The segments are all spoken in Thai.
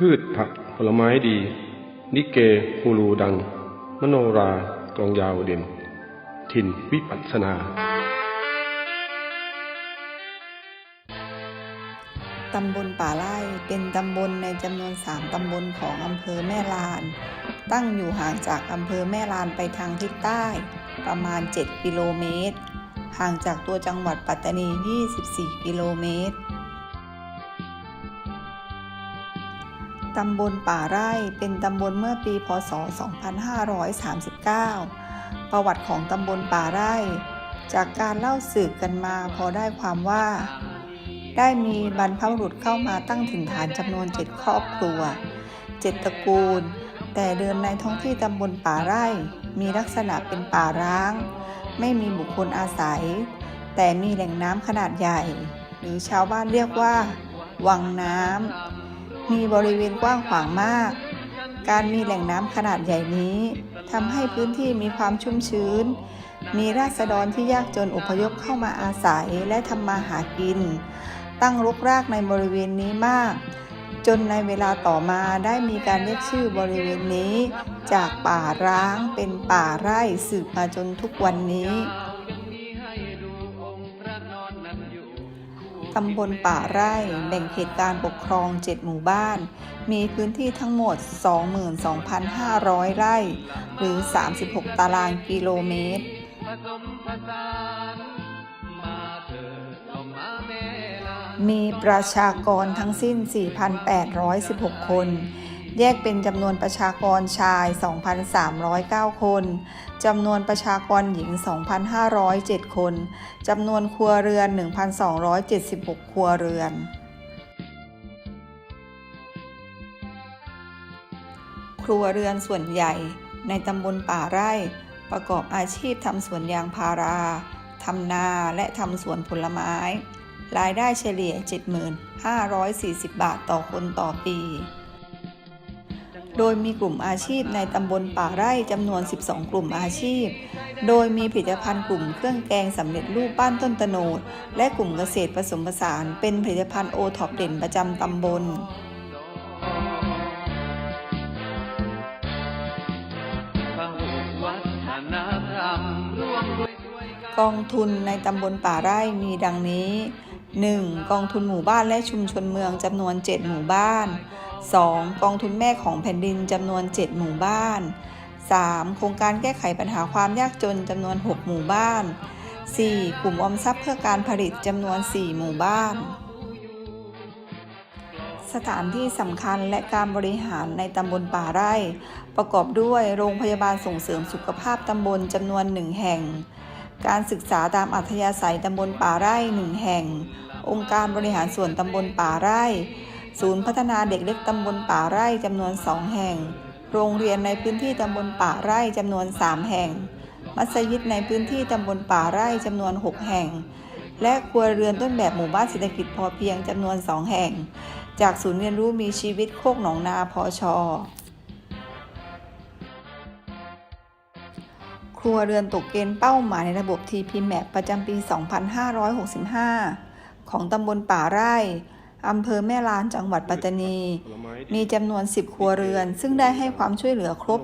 พืชผักผลไม้ดี นิเกฮูรูดัง มโนรากลองยาวเด่นถิ่นวิปัสสนา ตำบลป่าไร่เป็นตำบลในจำนวน3ตำบลของอำเภอแม่ลาน ตั้งอยู่ห่างจากอำเภอแม่ลานไปทางทิศใต้ ประมาณ 7 กิโลเมตร ห่างจากตัวจังหวัดปัตตานี 24 กิโลเมตร ตำบลป่าไร่เป็นตำบลเมื่อปีพศ 2539 ประวัติของตำบลป่าไร่ จากการเล่าสืบกันมาพอได้ความว่า ได้มีบรรพบุรุษเข้ามาตั้งถิ่นฐานจำนวนเจ็ดครอบครัวเจ็ดตระกูล แต่เดิมในท้องที่ตำบลป่าไร่ มีลักษณะเป็นป่าร้าง ไม่มีบุคคลอาศัย แต่มีแหล่งน้ำขนาดใหญ่ หรือชาวบ้านเรียกว่า วังน้ำ มีบริเวณกว้างขวางมาก การมีแหล่งน้ำขนาดใหญ่นี้ทำให้พื้นที่มีความชุ่มชื้น มีราษฎรที่ยากจนอพยพเข้ามาอาศัยและทำมาหากิน ตั้งรกรากในบริเวณนี้มาก จนในเวลาต่อมาได้มีการเรียกชื่อบริเวณนี้ จากป่าร้างเป็นป่าไร่สืบมาจนทุกวันนี้ ตำบลป่าไร่แบ่งเขตการปกครอง 7 หมู่บ้าน มีพื้นที่ทั้งหมด 22,500 ไร่ หรือ 36 ตารางกิโลเมตรมีประชากรทั้งสิ้น 4,816 คน แยกเป็นจำนวนประชากรชาย 2,309 คน จำนวนประชากรหญิง 2,507 คน จำนวนครัวเรือน 1,276 ครัวเรือน ครัวเรือนส่วนใหญ่ ในตำบลป่าไร่ ประกอบอาชีพทำสวนยางพารา ทำนาและทำสวนผลไม้ รายได้เฉลี่ย 75,440 บาทต่อคนต่อปี โดยมีกลุ่มอาชีพในตำบลป่าไร่จำนวน 12 กลุ่มอาชีพ โดยมีผลิตภัณฑ์กลุ่มเครื่องแกงสำเร็จรูปบ้านต้นตโนด และกลุ่มเกษตรผสมผสาน เป็นผลิตภัณฑ์โอท็อปเด่นประจำตำบลกองทุนในตำบลป่าไร่มีดังนี้ 1. กองทุนหมู่บ้านและชุมชนเมืองจำนวน 7 หมู่บ้าน 2. กองทุนแม่ของแผ่นดินจำนวน 7 หมู่บ้าน 3. โครงการแก้ไขปัญหาความยากจนจำนวน 6 หมู่บ้าน 4. กลุ่มออมทรัพย์เพื่อการผลิตจำนวน 4 หมู่บ้าน สถานที่สำคัญและการบริหารในตำบลป่าไร่ ประกอบด้วยโรงพยาบาลส่งเสริมสุขภาพตำบลจำนวนหนึ่งแห่ง การศึกษาตามอัธยาศัยตำบลป่าไร่หนึ่งแห่ง องค์การบริหารส่วนตำบลป่าไร่ ศูนย์พัฒนาเด็กเล็กตำบลป่าไร่จำนวนสองแห่ง โรงเรียนในพื้นที่ตำบลป่าไร่จำนวนสามแห่ง มัสยิดในพื้นที่ตำบลป่าไร่จำนวนหกแห่ง และครัวเรือนต้นแบบหมู่บ้านเศรษฐกิจพอเพียงจำนวนสองแห่ง จากศูนย์เรียนรู้มีชีวิตโคกหนองนาพอชอครัวเรือนตกเกณฑ์เป้าหมายในระบบ TP Map ประจำปี 2565 ของตำบลป่าไร่ อำเภอแม่ลานจังหวัดปัตตานี มีจำนวน 10 ครัวเรือน ซึ่งได้ให้ความช่วยเหลือครบ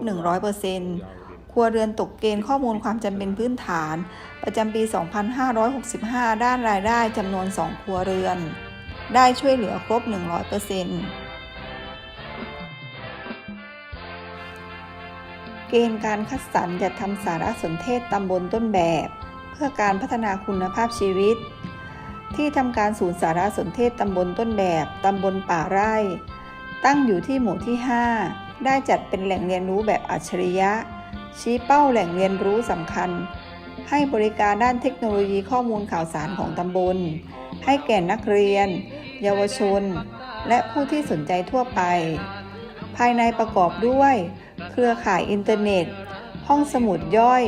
100%ครัวเรือนตกเกณฑ์ข้อมูลความจำเป็นพื้นฐาน ประจำปี 2565 ด้านรายได้จำนวน 2 ครัวเรือน ได้ช่วยเหลือครบ 100%เกณฑ์การคัดสรรจัดทำสารสนเทศตำบลต้นแบบ เพื่อการพัฒนาคุณภาพชีวิต ที่ทำการศูนย์สารสนเทศตำบลต้นแบบตำบลป่าไร่ ตั้งอยู่ที่หมู่ที่ 5 ได้จัดเป็นแหล่งเรียนรู้แบบอัจฉริยะ ชี้เป้าแหล่งเรียนรู้สำคัญ ให้บริการด้านเทคโนโลยีข้อมูลข่าวสารของตำบล ให้แก่นักเรียน เยาวชน และผู้ที่สนใจทั่วไป ภายในประกอบด้วย เครือข่ายอินเทอร์เน็ต ห้องสมุดย่อย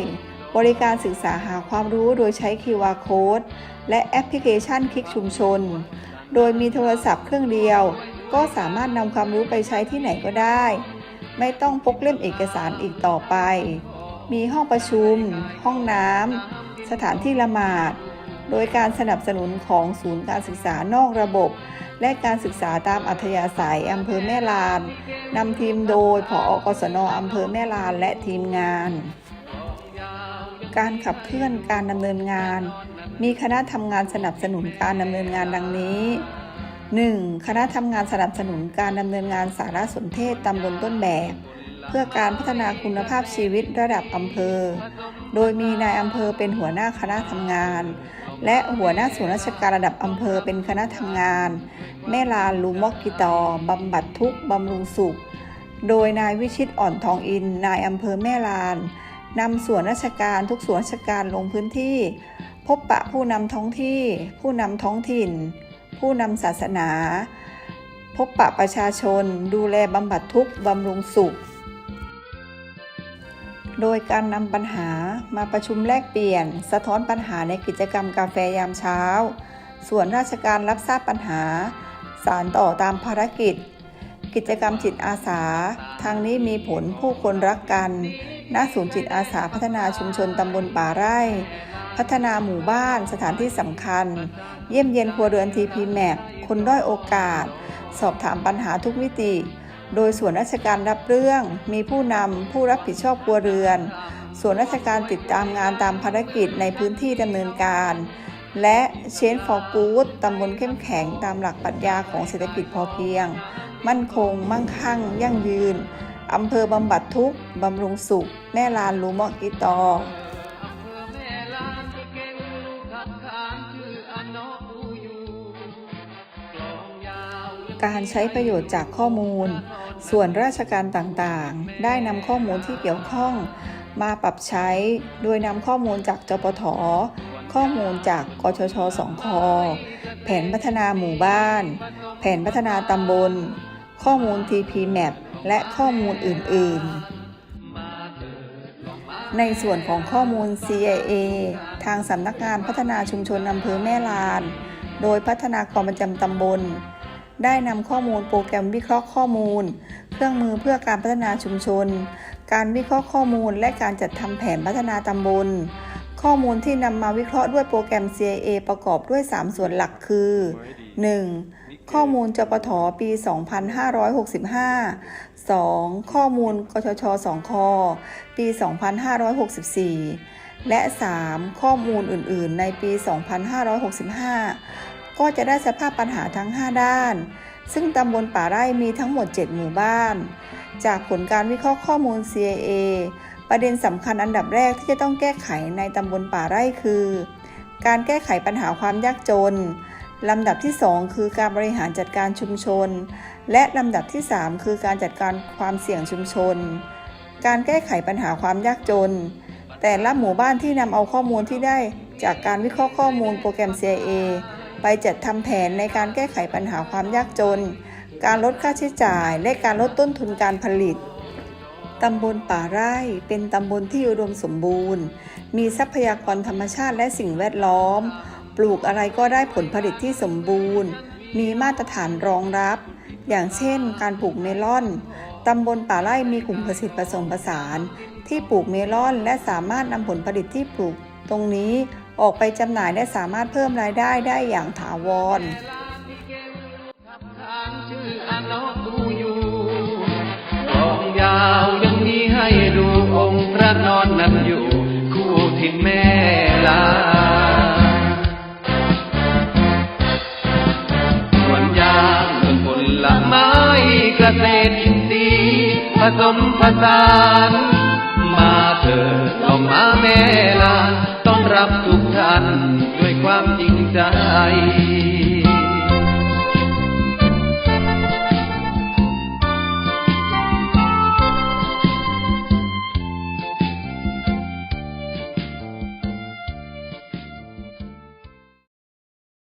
บริการศึกษาหาความรู้โดยใช้ QR Code และแอปพลิเคชันคลิกชุมชน โดยมีโทรศัพท์เครื่องเดียว ก็สามารถนำความรู้ไปใช้ที่ไหนก็ได้ ไม่ต้องพกเล่มเอกสารอีกต่อไป มีห้องประชุม ห้องน้ำ สถานที่ละหมาด โดยการสนับสนุนของศูนย์การศึกษานอกระบบ และการศึกษาตามอัธยาศัยอำเภอแม่ลานนำทีมโดยผอกศนอำเภอแม่ลานและทีมงาน การขับเคลื่อนการดำเนินงาน มีคณะทำงานสนับสนุนการดำเนินงานดังนี้ 1. คณะทำงานสนับสนุนการดำเนินงานสารสนเทศตำบลต้นแบบ เพื่อการพัฒนาคุณภาพชีวิตระดับอำเภอ โดยมีนายอำเภอเป็นหัวหน้าคณะทำงาน และหัวหน้าส่วนราชการระดับอำเภอเป็นคณะทำงาน แม่ลานลูมอกกิตอบำบัดทุกบำรุงสุข โดยนายวิชิตอ่อนทองอิน นายอำเภอแม่ลาน นำส่วนราชการทุกส่วนราชการลงพื้นที่ พบปะผู้นำท้องที่ ผู้นำท้องถิ่น ผู้นำศาสนา พบปะประชาชน ดูแลบำบัดทุกข์บำรุงสุข โดยการนำปัญหามาประชุมแลกเปลี่ยน สะท้อนปัญหาในกิจกรรมกาแฟยามเช้า ส่วนราชการรับทราบปัญหา สารต่อตามภารกิจกิจกรรมจิตอาสา ทางนี้มีผลผู้คนรักกัน ณศูนย์จิตอาสาพัฒนาชุมชนตำบลป่าไร่ พัฒนาหมู่บ้านสถานที่สำคัญ เยี่ยมเยียนครัวเรือนทีพีแมปคนด้อยโอกาส สอบถามปัญหาทุกมิติ โดยส่วนราชการรับเรื่อง มีผู้นำผู้รับผิดชอบครัวเรือน ส่วนราชการติดตามงานตามภารกิจในพื้นที่ดำเนินการ และเชนฟอร์กูดตำบลเข้มแข็งตามหลักปรัชญาของเศรษฐกิจพอเพียง มั่นคง มั่งคั่ง ยั่งยืน อำเภอบำบัดทุกข์บำรุงสุข แม่ลานลูมอกิตอแม่ลานก็เก่งลูกขับขานชื่อกาวการใช้ประโยชน์จากข้อมูล ส่วนราชการต่างๆ ได้นำข้อมูลที่เกี่ยวข้องมาปรับใช้ โดยนำข้อมูลจากจปท ข้อมูลจากกชชสองคแผนพัฒนาหมู่บ้าน แผนพัฒนาตำบล ข้อมูล TP Map และข้อมูลอื่น ๆ ในส่วนของข้อมูล CIA ทางสำนักงานพัฒนาชุมชนอำเภอแม่ลาน โดยพัฒนากรประจำตำบล ได้นำข้อมูลโปรแกรมวิเคราะห์ข้อมูล เครื่องมือเพื่อการพัฒนาชุมชน การวิเคราะห์ข้อมูลและการจัดทำแผนพัฒนาตำบล ข้อมูลที่นำมาวิเคราะห์ด้วยโปรแกรม CIA ประกอบด้วย 3 ส่วนหลักคือ 1. ข้อมูลจปทปี 2565 2. ข้อมูลกชช2คปี 2564 และ 3. ข้อมูลอื่นๆ ในปี 2565 ก็จะได้สภาพปัญหาทั้ง 5 ด้าน ซึ่งตำบลป่าไร่มีทั้งหมด 7 หมู่บ้าน จากผลการวิเคราะห์ข้อมูล CIA ประเด็นสำคัญอันดับแรกที่จะต้องแก้ไขในตำบลป่าไร่คือ การแก้ไขปัญหาความยากจน ลำดับที่ 2 คือการบริหารจัดการชุมชน และลำดับที่ 3 คือการจัดการความเสี่ยงชุมชน การแก้ไขปัญหาความยากจน แต่ละหมู่บ้านที่นำเอาข้อมูลที่ได้จากการวิเคราะห์ข้อมูลโปรแกรม CIA ไปจัดทำแผนในการแก้ไขปัญหาความยากจน การลดค่าใช้จ่ายและการลดต้นทุนการผลิตตำบลป่าไร่เป็นตำบลที่อุดมสมบูรณ์ มีทรัพยากรธรรมชาติและสิ่งแวดล้อม ปลูกอะไรก็ได้ผลผลิตที่สมบูรณ์ มีมาตรฐานรองรับ อย่างเช่น การปลูกเมลอน ตำบลป่าไร่มีกลุ่มเกษตรผสมผสาน ที่ปลูกเมลอนและสามารถนำผลผลิตที่ปลูกตรงนี้ออกไปจำหน่ายและสามารถเพิ่มรายได้ได้อย่างถาวรนอนนออูอยู่กลองยาวยังมีให้ดูองค์พระนอนนั้นอยู่ คู่ถิ่นแม่ลา ษตรอินทรีย์ผสมผสาน มาเถิดลองมาแม่ลาต้อนรับทุกท่านด้วยความจริงใจ